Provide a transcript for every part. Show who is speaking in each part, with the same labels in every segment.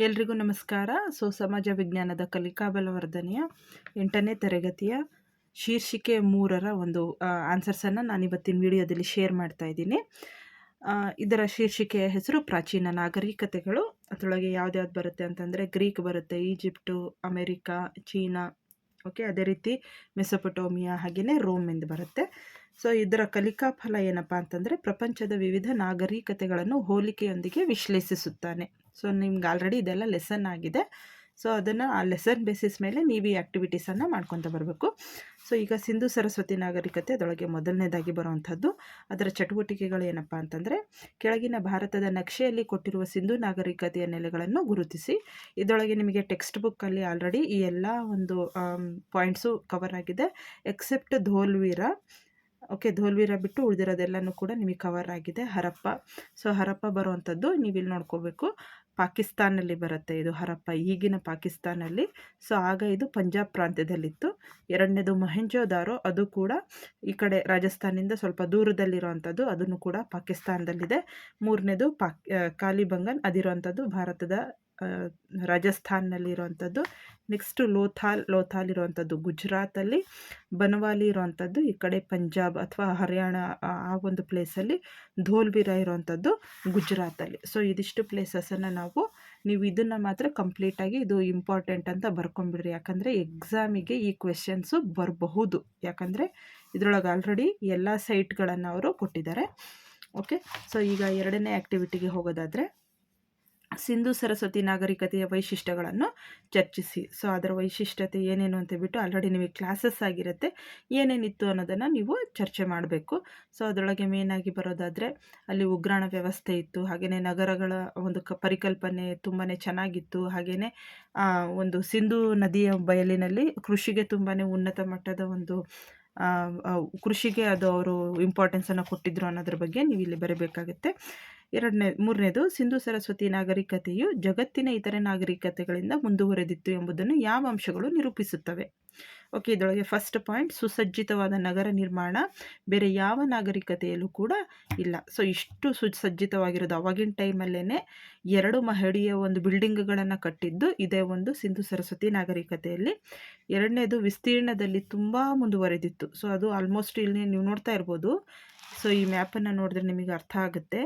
Speaker 1: ಎಲ್ರಿಗೂ ನಮಸ್ಕಾರ. ಸೊ, ಸಮಾಜ ವಿಜ್ಞಾನದ ಕಲಿಕಾ ಬಲವರ್ಧನೆಯ ಎಂಟನೇ ತರಗತಿಯ ಶೀರ್ಷಿಕೆ ಮೂರರ ಒಂದು ಆನ್ಸರ್ಸನ್ನು ನಾನು ಇವತ್ತಿನ ವಿಡಿಯೋದಲ್ಲಿ ಶೇರ್ ಮಾಡ್ತಾ ಇದ್ದೀನಿ. ಇದರ ಶೀರ್ಷಿಕೆಯ ಹೆಸರು ಪ್ರಾಚೀನ ನಾಗರಿಕತೆಗಳು. ಅದರೊಳಗೆ ಯಾವ್ದ್ಯಾವ್ದು ಬರುತ್ತೆ ಅಂತಂದರೆ, ಗ್ರೀಕ್ ಬರುತ್ತೆ, ಈಜಿಪ್ಟು, ಅಮೇರಿಕಾ, ಚೀನಾ, ಓಕೆ, ಅದೇ ರೀತಿ ಮೆಸೊಪೊಟೋಮಿಯಾ ಹಾಗೆಯೇ ರೋಮ್ ಎಂದು ಬರುತ್ತೆ. ಸೊ, ಇದರ ಕಲಿಕಾ ಫಲ ಏನಪ್ಪ ಅಂತಂದರೆ, ಪ್ರಪಂಚದ ವಿವಿಧ ನಾಗರಿಕತೆಗಳನ್ನು ಹೋಲಿಕೆಯೊಂದಿಗೆ ವಿಶ್ಲೇಷಿಸುತ್ತಾನೆ. ಸೊ, ನಿಮ್ಗೆ ಆಲ್ರೆಡಿ ಇದೆಲ್ಲ ಲೆಸನ್ ಆಗಿದೆ. ಸೊ, ಅದನ್ನು ಆ ಲೆಸನ್ ಬೇಸಿಸ್ ಮೇಲೆ ನೀವು ಈ ಆ್ಯಕ್ಟಿವಿಟೀಸನ್ನು ಮಾಡ್ಕೊತ ಬರಬೇಕು. ಸೊ, ಈಗ ಸಿಂಧು ಸರಸ್ವತಿ ನಾಗರಿಕತೆ ಅದೊಳಗೆ ಮೊದಲನೇದಾಗಿ ಬರುವಂಥದ್ದು. ಅದರ ಚಟುವಟಿಕೆಗಳು ಏನಪ್ಪ ಅಂತಂದರೆ, ಕೆಳಗಿನ ಭಾರತದ ನಕ್ಷೆಯಲ್ಲಿ ಕೊಟ್ಟಿರುವ ಸಿಂಧು ನಾಗರಿಕತೆಯ ನೆಲೆಗಳನ್ನು ಗುರುತಿಸಿ. ಇದರೊಳಗೆ ನಿಮಗೆ ಟೆಕ್ಸ್ಟ್ ಬುಕ್ಕಲ್ಲಿ ಆಲ್ರೆಡಿ ಈ ಎಲ್ಲ ಒಂದು ಪಾಯಿಂಟ್ಸು ಕವರ್ ಆಗಿದೆ. ಎಕ್ಸೆಪ್ಟ್ ಧೋಲ್ವೀರ. ಓಕೆ, ಧೋಲ್ವೀರ ಬಿಟ್ಟು ಉಳಿದಿರೋದೆಲ್ಲನೂ ಕೂಡ ನಿಮಗೆ ಕವರ್ ಆಗಿದೆ. ಹರಪ್ಪ. ಸೊ ಹರಪ್ಪ ಬರುವಂಥದ್ದು ನೀವು ಇಲ್ಲಿ ನೋಡ್ಕೋಬೇಕು. ಪಾಕಿಸ್ತಾನಲ್ಲಿ ಬರುತ್ತೆ ಇದು ಹರಪ್ಪ, ಈಗಿನ ಪಾಕಿಸ್ತಾನಲ್ಲಿ. ಸೊ ಆಗ ಇದು ಪಂಜಾಬ್ ಪ್ರಾಂತ್ಯದಲ್ಲಿತ್ತು. ಎರಡನೇದು ಮೊಹೆಂಜೋದಾರೋ, ಅದು ಕೂಡ ಈ ಕಡೆ ರಾಜಸ್ಥಾನಿಂದ ಸ್ವಲ್ಪ ದೂರದಲ್ಲಿರುವಂಥದ್ದು, ಅದನ್ನು ಕೂಡ ಪಾಕಿಸ್ತಾನದಲ್ಲಿದೆ. ಮೂರನೇದು ಪಾಕ್ ಕಾಲಿಬಂಗನ್, ಅದಿರುವಂಥದ್ದು ಭಾರತದ ರಾಜಸ್ಥಾನ್ನಲ್ಲಿರುವಂಥದ್ದು ನೆಕ್ಸ್ಟು ಲೋಥಾಲ್ ಲೋಥಾಲ್ ಇರುವಂಥದ್ದು. ಗುಜರಾತಲ್ಲಿ ಬನವಾಲಿ ಇರುವಂಥದ್ದು, ಈ ಕಡೆ ಪಂಜಾಬ್ ಅಥವಾ ಹರಿಯಾಣ, ಆ ಒಂದು ಪ್ಲೇಸಲ್ಲಿ ಧೋಲ್ಬಿರ ಇರುವಂಥದ್ದು ಗುಜರಾತಲ್ಲಿ. ಸೊ ಇದಿಷ್ಟು ಪ್ಲೇಸಸನ್ನು ನಾವು, ನೀವು ಇದನ್ನು ಮಾತ್ರ ಕಂಪ್ಲೀಟಾಗಿ ಇದು ಇಂಪಾರ್ಟೆಂಟ್ ಅಂತ ಬರ್ಕೊಂಬಿಡ್ರಿ. ಯಾಕಂದರೆ ಎಕ್ಸಾಮಿಗೆ ಈ ಕ್ವೆಶನ್ಸು ಬರಬಹುದು. ಯಾಕಂದರೆ ಇದರೊಳಗೆ ಆಲ್ರೆಡಿ ಎಲ್ಲ ಸೈಟ್ಗಳನ್ನು ಅವರು ಕೊಟ್ಟಿದ್ದಾರೆ. ಓಕೆ ಸೊ ಈಗ ಎರಡನೇ ಆ್ಯಕ್ಟಿವಿಟಿಗೆ ಹೋಗೋದಾದರೆ ಸಿಂಧು ಸರಸ್ವತಿ ನಾಗರಿಕತೆಯ ವೈಶಿಷ್ಟ್ಯಗಳನ್ನು ಚರ್ಚಿಸಿ. ಸೊ ಅದರ ವೈಶಿಷ್ಟ್ಯತೆ ಏನೇನು ಅಂತ ಬಿಟ್ಟು ಆಲ್ರೆಡಿ ನಿಮಗೆ ಕ್ಲಾಸಸ್ ಆಗಿರುತ್ತೆ. ಏನೇನಿತ್ತು ಅನ್ನೋದನ್ನು ನೀವು ಚರ್ಚೆ ಮಾಡಬೇಕು. ಸೊ ಅದರೊಳಗೆ ಮೇನಾಗಿ ಬರೋದಾದರೆ ಅಲ್ಲಿ ಉಗ್ರಾಣ ವ್ಯವಸ್ಥೆ ಇತ್ತು. ಹಾಗೆಯೇ ನಗರಗಳ ಒಂದು ಕ ಪರಿಕಲ್ಪನೆ ತುಂಬಾ ಚೆನ್ನಾಗಿತ್ತು. ಹಾಗೆಯೇ ಒಂದು ಸಿಂಧು ನದಿಯ ಬಯಲಿನಲ್ಲಿ ಕೃಷಿಗೆ ತುಂಬಾ ಉನ್ನತ ಮಟ್ಟದ ಒಂದು ಕೃಷಿಗೆ ಅದು ಅವರು ಇಂಪಾರ್ಟೆನ್ಸನ್ನು ಕೊಟ್ಟಿದ್ರು ಅನ್ನೋದ್ರ ಬಗ್ಗೆ ನೀವು ಇಲ್ಲಿ ಬರಬೇಕಾಗುತ್ತೆ. ಎರಡನೇ, ಮೂರನೇದು ಸಿಂಧು ಸರಸ್ವತಿ ನಾಗರಿಕತೆಯು ಜಗತ್ತಿನ ಇತರೆ ನಾಗರಿಕತೆಗಳಿಂದ ಮುಂದುವರೆದಿತ್ತು ಎಂಬುದನ್ನು ಯಾವ ಅಂಶಗಳು ನಿರೂಪಿಸುತ್ತವೆ? ಓಕೆ ಇದರೊಳಗೆ ಫಸ್ಟ್ ಪಾಯಿಂಟ್ ಸುಸಜ್ಜಿತವಾದ ನಗರ ನಿರ್ಮಾಣ. ಬೇರೆ ಯಾವ ನಾಗರಿಕತೆಯಲ್ಲೂ ಕೂಡ ಇಲ್ಲ. ಸೊ ಇಷ್ಟು ಸುಸಜ್ಜಿತವಾಗಿರೋದು ಅವಾಗಿನ ಟೈಮಲ್ಲೇ ಎರಡು ಮಹಡಿಯ ಒಂದು ಬಿಲ್ಡಿಂಗ್ಗಳನ್ನು ಕಟ್ಟಿದ್ದು ಇದೇ ಒಂದು ಸಿಂಧು ಸರಸ್ವತಿ ನಾಗರಿಕತೆಯಲ್ಲಿ. ಎರಡನೇದು ವಿಸ್ತೀರ್ಣದಲ್ಲಿ ತುಂಬ ಮುಂದುವರೆದಿತ್ತು. ಸೊ ಅದು ಆಲ್ಮೋಸ್ಟ್ ಇಲ್ಲಿ ನೀವು ನೋಡ್ತಾ ಇರ್ಬೋದು. ಸೊ ಈ ಮ್ಯಾಪನ್ನು ನೋಡಿದ್ರೆ ನಿಮಗೆ ಅರ್ಥ ಆಗುತ್ತೆ.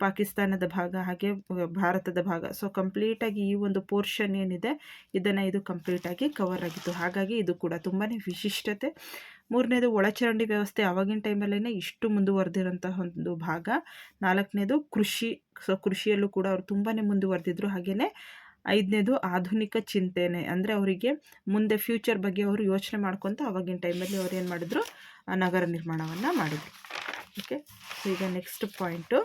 Speaker 1: ಪಾಕಿಸ್ತಾನದ ಭಾಗ ಹಾಗೆ ಭಾರತದ ಭಾಗ. ಸೊ ಕಂಪ್ಲೀಟಾಗಿ ಈ ಒಂದು ಪೋರ್ಷನ್ ಏನಿದೆ, ಇದನ್ನು ಇದು ಕಂಪ್ಲೀಟಾಗಿ ಕವರ್ ಆಗಿತ್ತು. ಹಾಗಾಗಿ ಇದು ಕೂಡ ತುಂಬಾ ವಿಶಿಷ್ಟತೆ. ಮೂರನೇದು, ಒಳಚರಂಡಿ ವ್ಯವಸ್ಥೆ ಆವಾಗಿನ ಟೈಮಲ್ಲೇ ಇಷ್ಟು ಮುಂದುವರೆದಿರೋಂತಹ ಒಂದು ಭಾಗ. ನಾಲ್ಕನೇದು, ಕೃಷಿ. ಸೊ ಕೃಷಿಯಲ್ಲೂ ಕೂಡ ಅವರು ತುಂಬಾ ಮುಂದುವರೆದಿದ್ರು. ಹಾಗೆಯೇ ಐದನೇದು, ಆಧುನಿಕ ಚಿಂತನೆ. ಅಂದರೆ ಅವರಿಗೆ ಮುಂದೆ ಫ್ಯೂಚರ್ ಬಗ್ಗೆ ಅವರು ಯೋಚನೆ ಮಾಡ್ಕೊತ ಅವಾಗಿನ ಟೈಮಲ್ಲಿ ಅವ್ರು ಏನು ಮಾಡಿದ್ರು? ನಗರ ನಿರ್ಮಾಣವನ್ನು ಮಾಡಿದರು. ಓಕೆ ಈಗ ನೆಕ್ಸ್ಟ್ ಪಾಯಿಂಟು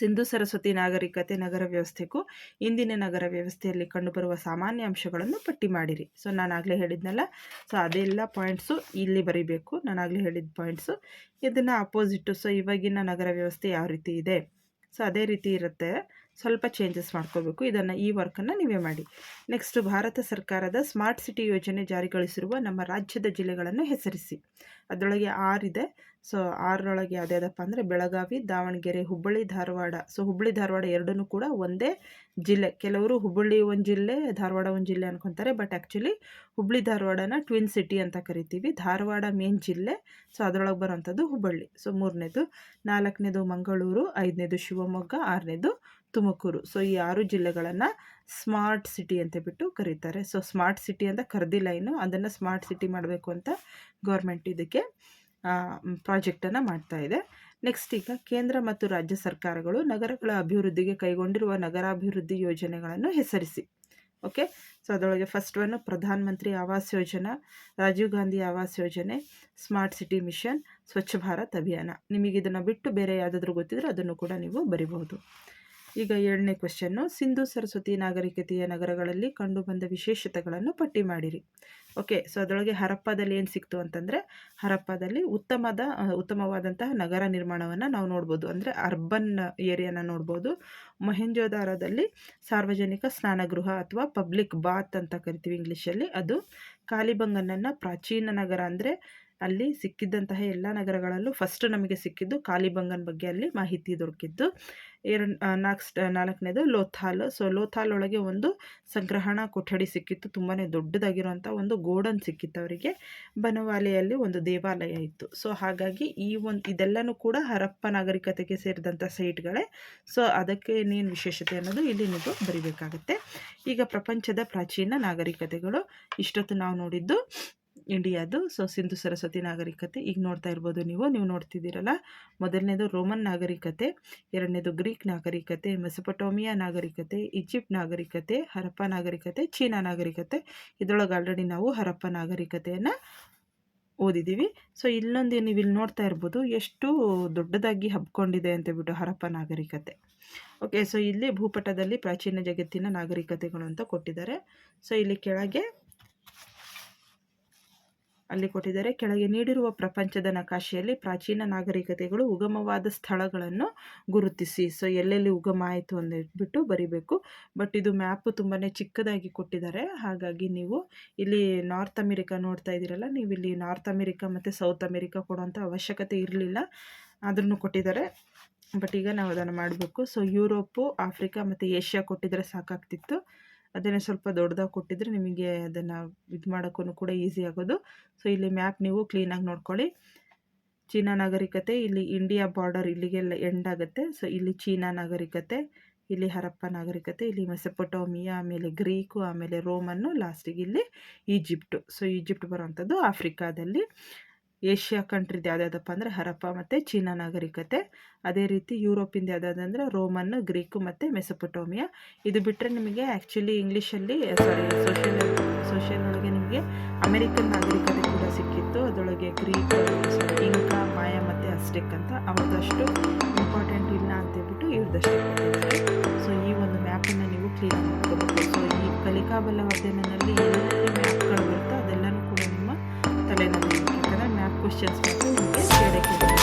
Speaker 1: ಸಿಂಧು ಸರಸ್ವತಿ ನಾಗರಿಕತೆ ನಗರ ವ್ಯವಸ್ಥೆಗೂ ಇಂದಿನ ನಗರ ವ್ಯವಸ್ಥೆಯಲ್ಲಿ ಕಂಡುಬರುವ ಸಾಮಾನ್ಯ ಅಂಶಗಳನ್ನು ಪಟ್ಟಿ ಮಾಡಿರಿ. ಸೊ ನಾನು ಆಗಲೇ ಹೇಳಿದ್ನಲ್ಲ? ಸೊ ಅದೆಲ್ಲ ಪಾಯಿಂಟ್ಸು ಇಲ್ಲಿ ಬರೀಬೇಕು. ನಾನು ಆಗಲೇ ಹೇಳಿದ ಪಾಯಿಂಟ್ಸು ಇದನ್ನು ಅಪೋಸಿಟು ಸೊ ಇವಾಗಿನ ನಗರ ವ್ಯವಸ್ಥೆ ಯಾವ ರೀತಿ ಇದೆ? ಸೊ ಅದೇ ರೀತಿ ಇರುತ್ತೆ. ಸ್ವಲ್ಪ ಚೇಂಜಸ್ ಮಾಡ್ಕೋಬೇಕು. ಇದನ್ನು ಈ ವರ್ಕನ್ನು ನೀವೇ ಮಾಡಿ. ನೆಕ್ಸ್ಟ್ ಭಾರತ ಸರ್ಕಾರದ ಸ್ಮಾರ್ಟ್ ಸಿಟಿ ಯೋಜನೆ ಜಾರಿಗೊಳಿಸಿರುವ ನಮ್ಮ ರಾಜ್ಯದ ಜಿಲ್ಲೆಗಳನ್ನು ಹೆಸರಿಸಿ. ಅದರೊಳಗೆ ಆರಿದೆ ಸೊ ಆರರೊಳಗೆ ಯಾವುದ್ಯಾವುದಪ್ಪ ಅಂದರೆ ಬೆಳಗಾವಿ, ದಾವಣಗೆರೆ, ಹುಬ್ಬಳ್ಳಿ, ಧಾರವಾಡ. ಸೊ ಹುಬ್ಬಳ್ಳಿ, ಧಾರವಾಡ ಎರಡೂ ಕೂಡ ಒಂದೇ ಜಿಲ್ಲೆ. ಕೆಲವರು ಹುಬ್ಬಳ್ಳಿ ಒಂದು ಜಿಲ್ಲೆ, ಧಾರವಾಡ ಒಂದು ಜಿಲ್ಲೆ ಅನ್ಕೊತಾರೆ. ಬಟ್ ಆ್ಯಕ್ಚುಲಿ ಹುಬ್ಬಳ್ಳಿ, ಧಾರವಾಡನ ಟ್ವಿನ್ ಸಿಟಿ ಅಂತ ಕರಿತೀವಿ. ಧಾರವಾಡ ಮೇನ್ ಜಿಲ್ಲೆ. ಸೊ ಅದರೊಳಗೆ ಬರೋವಂಥದ್ದು ಹುಬ್ಬಳ್ಳಿ. ಸೊ ಮೂರನೇದು, ನಾಲ್ಕನೇದು ಮಂಗಳೂರು, ಐದನೇದು ಶಿವಮೊಗ್ಗ, ಆರನೇದು ತುಮಕೂರು. ಸೊ ಈ ಆರು ಜಿಲ್ಲೆಗಳನ್ನು ಸ್ಮಾರ್ಟ್ ಸಿಟಿ ಅಂತ ಬಿಟ್ಟು ಕರೀತಾರೆ. ಸೊ ಸ್ಮಾರ್ಟ್ ಸಿಟಿ ಅಂತ ಕರೆದಿಲ್ಲ ಇನ್ನು. ಅದನ್ನು ಸ್ಮಾರ್ಟ್ ಸಿಟಿ ಮಾಡಬೇಕು ಅಂತ ಗೌರ್ಮೆಂಟ್ ಇದಕ್ಕೆ ಪ್ರಾಜೆಕ್ಟನ್ನು ಇದೆ. ನೆಕ್ಸ್ಟ್ ಈಗ ಕೇಂದ್ರ ಮತ್ತು ರಾಜ್ಯ ಸರ್ಕಾರಗಳು ನಗರಗಳ ಅಭಿವೃದ್ಧಿಗೆ ಕೈಗೊಂಡಿರುವ ನಗರಾಭಿವೃದ್ಧಿ ಯೋಜನೆಗಳನ್ನು ಹೆಸರಿಸಿ. ಓಕೆ ಸೊ ಅದರೊಳಗೆ ಫಸ್ಟ್ ಒನ್ ಪ್ರಧಾನ ಮಂತ್ರಿ ಆವಾಸ್ ಯೋಜನಾ, ರಾಜೀವ್ ಗಾಂಧಿ ಆವಾಸ್ ಯೋಜನೆ, smart city mission, Swachh Bharat ಅಭಿಯಾನ. ನಿಮಗೆ ಇದನ್ನು ಬಿಟ್ಟು ಬೇರೆ ಯಾವುದಾದ್ರೂ ಗೊತ್ತಿದ್ರೆ ಅದನ್ನು ಕೂಡ ನೀವು ಬರಿಬಹುದು. ಈಗ ಏಳನೇ ಕ್ವೆಶನ್ನು ಸಿಂಧು ಸರಸ್ವತಿ ನಾಗರಿಕತೆಯ ನಗರಗಳಲ್ಲಿ ಕಂಡುಬಂದ ವಿಶೇಷತೆಗಳನ್ನು ಪಟ್ಟಿ ಮಾಡಿರಿ. ಓಕೆ ಸೊ ಅದರೊಳಗೆ ಹರಪ್ಪದಲ್ಲಿ ಏನು ಸಿಕ್ತು ಅಂತಂದರೆ, ಹರಪ್ಪದಲ್ಲಿ ಉತ್ತಮದ ಉತ್ತಮವಾದಂತಹ ನಗರ ನಿರ್ಮಾಣವನ್ನು ನಾವು ನೋಡ್ಬೋದು. ಅಂದರೆ ಅರ್ಬನ್ ಏರಿಯಾನ ನೋಡ್ಬೋದು. ಮೊಹೆಂಜೋದಾರದಲ್ಲಿ ಸಾರ್ವಜನಿಕ ಸ್ನಾನಗೃಹ ಅಥವಾ ಪಬ್ಲಿಕ್ ಬಾತ್ ಅಂತ ಕರಿತೀವಿ ಇಂಗ್ಲೀಷಲ್ಲಿ ಅದು ಕಾಲಿಬಂಗನನ್ನು ಪ್ರಾಚೀನ ನಗರ ಅಂದರೆ ಅಲ್ಲಿ ಸಿಕ್ಕಿದ್ದಂತಹ ಎಲ್ಲ ನಗರಗಳಲ್ಲೂ ಫಸ್ಟ್ ನಮಗೆ ಸಿಕ್ಕಿದ್ದು ಕಾಲಿಬಂಗನ್ ಬಗ್ಗೆ ಅಲ್ಲಿ ಮಾಹಿತಿ ದೊರಕಿದ್ದು. ಎರಡು ನಾಲ್ಕು ನಾಲ್ಕನೇದು ಲೋಥಾಲ್. ಸೊ ಲೋಥಾಲ್ ಒಳಗೆ ಒಂದು ಸಂಗ್ರಹಣಾ ಕೊಠಡಿ ಸಿಕ್ಕಿತ್ತು. ತುಂಬಾ ದೊಡ್ಡದಾಗಿರುವಂಥ ಒಂದು ಗೋಡನ್ ಸಿಕ್ಕಿತ್ತು ಅವರಿಗೆ. ಬನವಾಲೆಯಲ್ಲಿ ಒಂದು ದೇವಾಲಯ ಇತ್ತು. ಸೊ ಹಾಗಾಗಿ ಈ ಒಂದು, ಇದೆಲ್ಲನೂ ಕೂಡ ಹರಪ್ಪ ನಾಗರಿಕತೆಗೆ ಸೇರಿದಂಥ ಸೈಟ್ಗಳೇ. ಸೊ ಅದಕ್ಕೆ ಏನೇನು ವಿಶೇಷತೆ ಅನ್ನೋದು ಇಲ್ಲಿ ನೀವು ಬರಿಬೇಕಾಗತ್ತೆ. ಈಗ ಪ್ರಪಂಚದ ಪ್ರಾಚೀನ ನಾಗರಿಕತೆಗಳು ಇಷ್ಟೊತ್ತು ನಾವು ನೋಡಿದ್ದು. ಇಂಡಿಯಾದು ಸೊ ಸಿಂಧು ಸರಸ್ವತಿ ನಾಗರಿಕತೆ. ಈಗ ನೋಡ್ತಾ ಇರ್ಬೋದು ನೀವು. ನೀವು ನೋಡ್ತಿದ್ದೀರಲ್ಲ. ಮೊದಲನೇದು ರೋಮನ್ ನಾಗರಿಕತೆ. ಎರಡನೇದು ಗ್ರೀಕ್ ನಾಗರಿಕತೆ. ಮೆಸಪಟೋಮಿಯಾ ನಾಗರಿಕತೆ. ಈಜಿಪ್ಟ್ ನಾಗರಿಕತೆ. ಹರಪ್ಪ ನಾಗರಿಕತೆ. ಚೀನಾ ನಾಗರಿಕತೆ. ಇದರೊಳಗೆ ಆಲ್ರೆಡಿ ನಾವು ಹರಪ್ಪ ನಾಗರಿಕತೆಯನ್ನು ಓದಿದ್ದೀವಿ. ಸೊ ಇಲ್ಲೊಂದು ನೀವು ಇಲ್ಲಿ ನೋಡ್ತಾ ಇರ್ಬೋದು ಎಷ್ಟು ದೊಡ್ಡದಾಗಿ ಹಬ್ಕೊಂಡಿದೆ ಅಂತ ಹರಪ್ಪ ನಾಗರಿಕತೆ. ಓಕೆ ಸೊ ಇಲ್ಲಿ ಭೂಪಟದಲ್ಲಿ ಪ್ರಾಚೀನ ಜಗತ್ತಿನ ನಾಗರಿಕತೆಗಳು ಅಂತ ಕೊಟ್ಟಿದ್ದಾರೆ. ಸೊ ಇಲ್ಲಿ ಕೆಳಗೆ ಅಲ್ಲಿ ಕೊಟ್ಟಿದ್ದಾರೆ. ಕೆಳಗೆ ನೀಡಿರುವ ಪ್ರಪಂಚದ ನಕಾಶೆಯಲ್ಲಿ ಪ್ರಾಚೀನ ನಾಗರಿಕತೆಗಳು ಉಗಮವಾದ ಸ್ಥಳಗಳನ್ನು ಗುರುತಿಸಿ. ಸೊ, ಎಲ್ಲೆಲ್ಲಿ ಉಗಮ ಆಯಿತು ಅಂದ್ಬಿಟ್ಟು ಬರಿಬೇಕು. ಬಟ್ ಇದು ಮ್ಯಾಪು ತುಂಬಾ ಚಿಕ್ಕದಾಗಿ ಕೊಟ್ಟಿದ್ದಾರೆ. ಹಾಗಾಗಿ ನೀವು ಇಲ್ಲಿ ನಾರ್ತ್ ಅಮೆರಿಕಾ ನೋಡ್ತಾ ಇದ್ದೀರಲ್ಲ ನೀವು ಇಲ್ಲಿ ನಾರ್ತ್ ಅಮೆರಿಕಾ ಮತ್ತು ಸೌತ್ ಅಮೆರಿಕಾ ಕೊಡುವಂಥ ಅವಶ್ಯಕತೆ ಇರಲಿಲ್ಲ. ಆದ್ರೂ ಕೊಟ್ಟಿದ್ದಾರೆ. ಬಟ್ ಈಗ ನಾವು ಅದನ್ನು ಮಾಡಬೇಕು. ಸೊ, ಯುರೋಪು, ಆಫ್ರಿಕಾ ಮತ್ತು ಏಷ್ಯಾ ಕೊಟ್ಟಿದ್ರೆ ಸಾಕಾಗ್ತಿತ್ತು. ಅದನ್ನೇ ಸ್ವಲ್ಪ ದೊಡ್ಡದಾಗಿ ಕೊಟ್ಟಿದ್ರೆ ನಿಮಗೆ ಅದನ್ನು ಇದು ಮಾಡೋಕ್ಕೂ ಕೂಡ ಈಸಿ ಆಗೋದು. ಸೊ ಇಲ್ಲಿ ಮ್ಯಾಪ್ ನೀವು ಕ್ಲೀನಾಗಿ ನೋಡ್ಕೊಳ್ಳಿ. ಚೀನಾ ನಾಗರಿಕತೆ, ಇಲ್ಲಿ ಇಂಡಿಯಾ ಬಾರ್ಡರ್ ಇಲ್ಲಿಗೆಲ್ಲ ಎಂಡ್ ಆಗುತ್ತೆ. ಸೊ ಇಲ್ಲಿ ಚೀನಾ ನಾಗರಿಕತೆ, ಇಲ್ಲಿ ಹರಪ್ಪ ನಾಗರಿಕತೆ, ಇಲ್ಲಿ ಮೆಸಪೊಟೋಮಿಯಾ ಆಮೇಲೆ ಗ್ರೀಕು ಆಮೇಲೆ ರೋಮನ್ನು ಲಾಸ್ಟಿಗೆ ಇಲ್ಲಿ ಈಜಿಪ್ಟು ಸೊ ಈಜಿಪ್ಟ್ ಬರೋವಂಥದ್ದು ಆಫ್ರಿಕಾದಲ್ಲಿ ಏಷ್ಯಾ ಕಂಟ್ರಿದು ಯಾವ್ದಪ್ಪ ಅಂದರೆ ಹರಪ್ಪ ಮತ್ತು ಚೀನಾ ನಾಗರಿಕತೆ. ಅದೇ ರೀತಿ ಯುರೋಪಿಂದ ಯಾವುದಾದಂದ್ರೆ ರೋಮನ್ ಗ್ರೀಕು ಮತ್ತು ಮೆಸೊಪೊಟೋಮಿಯಾ. ಇದು ಬಿಟ್ಟರೆ ನಿಮಗೆ ಆ್ಯಕ್ಚುಲಿ ಇಂಗ್ಲೀಷಲ್ಲಿ ಸಾರಿ ಸೋಷಿಯಲ್ ಸೋಷಿಯಲ್ ಒಳಗೆ ನಿಮಗೆ ಅಮೆರಿಕನ್ ನಾಗರಿಕತೆ ಕೂಡ ಸಿಕ್ಕಿತ್ತು. ಅದರೊಳಗೆ ಗ್ರೀಕ್, ಇಂಕಾ, ಮಾಯ ಮತ್ತು ಅಸ್ಟೆಕ್ ಅಂತ ಅವ್ರದಷ್ಟು ಇಂಪಾರ್ಟೆಂಟ್ ಇಲ್ಲ ಅಂತೇಳ್ಬಿಟ್ಟು ಹೇಳ್ಬಿಟ್ಟು ಇವ್ರದಷ್ಟು ಸೊ ಈ ಒಂದು ಮ್ಯಾಪನ್ನು ನೀವು ಕ್ಲೀನ್ ಮಾಡ್ಕೋಬೇಕು. ಸೊ ಈ ಕಲಿಕಾಬಲ ಅಧ್ಯಯನದಲ್ಲಿ ಏನೇನು ಮ್ಯಾಪ್ಗಳು ಬರುತ್ತೋ ಅದೆಲ್ಲನೂ ಕೂಡ ನಿಮ್ಮ ತಲೆನಲ್ಲಿ ಯಾಕಂದರೆ ಮ್ಯಾಪ್ ಕ್ವಶನ್ಸ್ ಮತ್ತು ನಿಮಗೆ ಕೇಳಕ್ಕೆ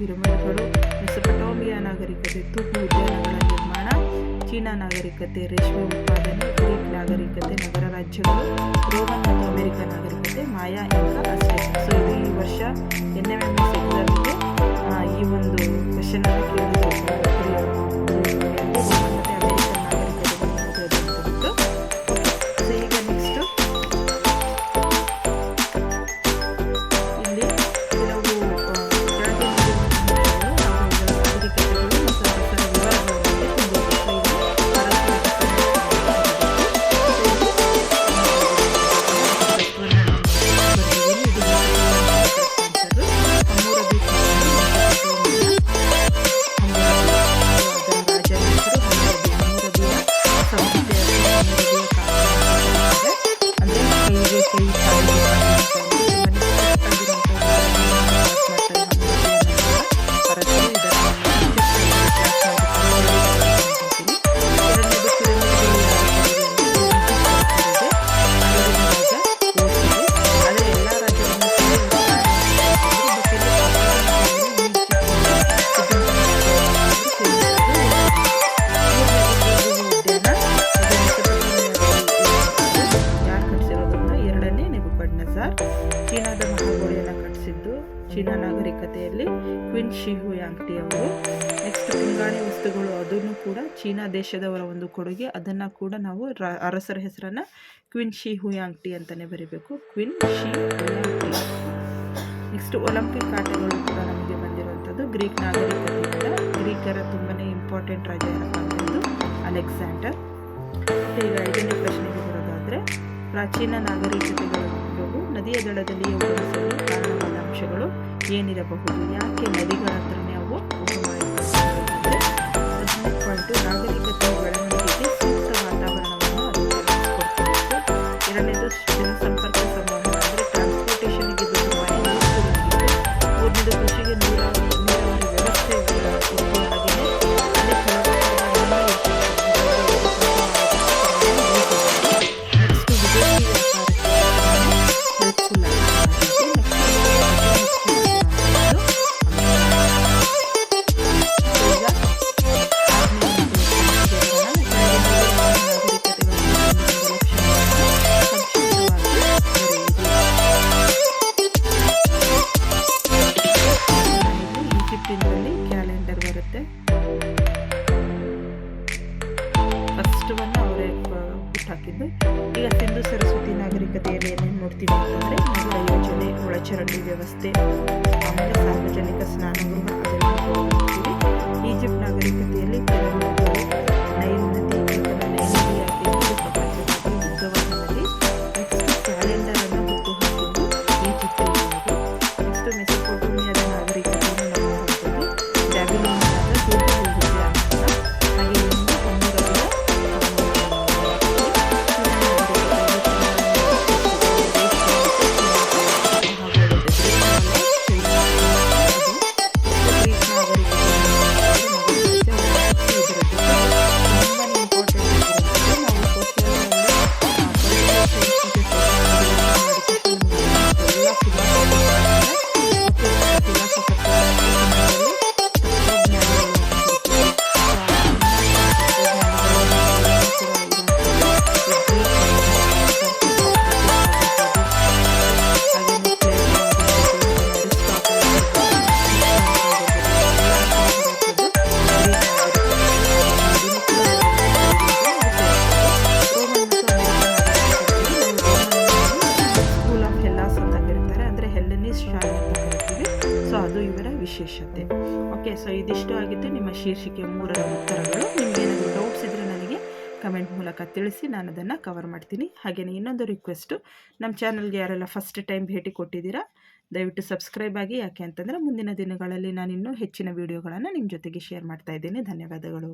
Speaker 1: ಪಿರಮಿಡ್ಗಳು ಮೆಸೊಪಟೋಮಿಯಾ ನಾಗರಿಕತೆ, ತೂಕು ಉದ್ಯಾನಗಳ ನಿರ್ಮಾಣ, ಚೀನಾ ನಾಗರಿಕತೆ, ರೇಷ್ಮೆ ಉತ್ಪಾದನೆ, ಗ್ರೀಕ್ ನಾಗರಿಕತೆ, ನಗರ ರಾಜ್ಯಗಳು, ರೋಮನ್ ಮತ್ತು ಅಮೆರಿಕ ನಾಗರಿಕತೆ, ಮಾಯಾ ಎಂಬ ಅಷ್ಟೇ ಸೊ ಇದು ಈ ವರ್ಷ ಎನ್ ಎಂ ಎಂ ಎಸ್ ಈ ಒಂದು ಕ್ವಶನ್ ಅನ್ನು ಕೇಳಿದ್ರು ಚೀನಾ ನಾಗರಿಕತೆಯಲ್ಲಿ ಕ್ವಿನ್ ಶಿಹು ಯಾಂಗ್ಟಿ ಅವರು. ನೆಕ್ಸ್ಟ್ ಪಿಂಗಾಣಿ ವಸ್ತುಗಳು ಅದನ್ನು ಕೂಡ ಚೀನಾ ದೇಶದವರ ಒಂದು ಕೊಡುಗೆ. ಅದನ್ನು ಕೂಡ ನಾವು ಅರಸರ ಹೆಸರನ್ನು ಕ್ವಿನ್ ಶಿ ಹುಯಾಂಗ್ಟಿ ಅಂತಲೇ ಬರೀಬೇಕು. Qin Shi Huangti next Olympic ಆಟಗಳು ಕೂಡ ನಮಗೆ ಬಂದಿರುವಂಥದ್ದು. ಗ್ರೀಕ್ ನಾಗರಿಕತೆಯಿಂದ ಗ್ರೀಕರ ತುಂಬಾ ಇಂಪಾರ್ಟೆಂಟ್ ರಾಜ ಅಲೆಕ್ಸಾಂಡರ್. ಮತ್ತು ಈಗ ಐದನೇ ಪ್ರಶ್ನೆಗೆ ಬರೋದಾದರೆ, ಪ್ರಾಚೀನ ನಾಗರಿಕತೆಗಳು ನದಿಯ ದಡದಲ್ಲಿ ಕಾರಣ ಅಂಶಗಳು ಏನಿರಬಹುದು, ಯಾಕೆ ನದಿಗಳ ಉಗಮ ಆಗಿರ್ತವೆ ಪಾಯಿಂಟು ನಾಗರಿಕತೆ ಬೆಳವಣಿಗೆಗೆ ಸೂಕ್ತ ವಾತಾವರಣವನ್ನು ಎರಡನೇದು ಜನಸಂಪರ್ಕ ಅಂದರೆ ಟ್ರಾನ್ಸ್ಪೋರ್ಟೇಷನ್ಗೆ ಯೂಸ್ಫುಲ್ ಮೂರನೇದು ಕೃಷಿಗೆ ನೀರ ನೀರಾವರಿ. ಅದು ಇವರ ವಿಶೇಷತೆ. ಓಕೆ ಸೊ ಇದಿಷ್ಟು ಆಗಿತ್ತು ನಿಮ್ಮ ಶೀರ್ಷಿಕೆ ಮೂರರ ಉತ್ತರಗಳು. ನಿಮಗೆ ಏನಾದರೂ ಡೌಟ್ಸ್ ಇದ್ದರೆ ನನಗೆ ಕಮೆಂಟ್ ಮೂಲಕ ತಿಳಿಸಿ ನಾನು ಅದನ್ನು ಕವರ್ ಮಾಡ್ತೀನಿ. ಹಾಗೆಯೇ ಇನ್ನೊಂದು ರಿಕ್ವೆಸ್ಟು ನಮ್ಮ ಚಾನಲ್ಗೆ ಯಾರೆಲ್ಲ ಫಸ್ಟ್ ಟೈಮ್ ಭೇಟಿ ಕೊಟ್ಟಿದ್ದೀರಾ, ದಯವಿಟ್ಟು ಸಬ್ಸ್ಕ್ರೈಬ್ ಆಗಿ. ಯಾಕೆ ಅಂತಂದರೆ ಮುಂದಿನ ದಿನಗಳಲ್ಲಿ ನಾನು ಇನ್ನೂ ಹೆಚ್ಚಿನ ವೀಡಿಯೋಗಳನ್ನು ನಿಮ್ಮ ಜೊತೆಗೆ ಶೇರ್ ಮಾಡ್ತಾ ಇದ್ದೀನಿ. ಧನ್ಯವಾದಗಳು.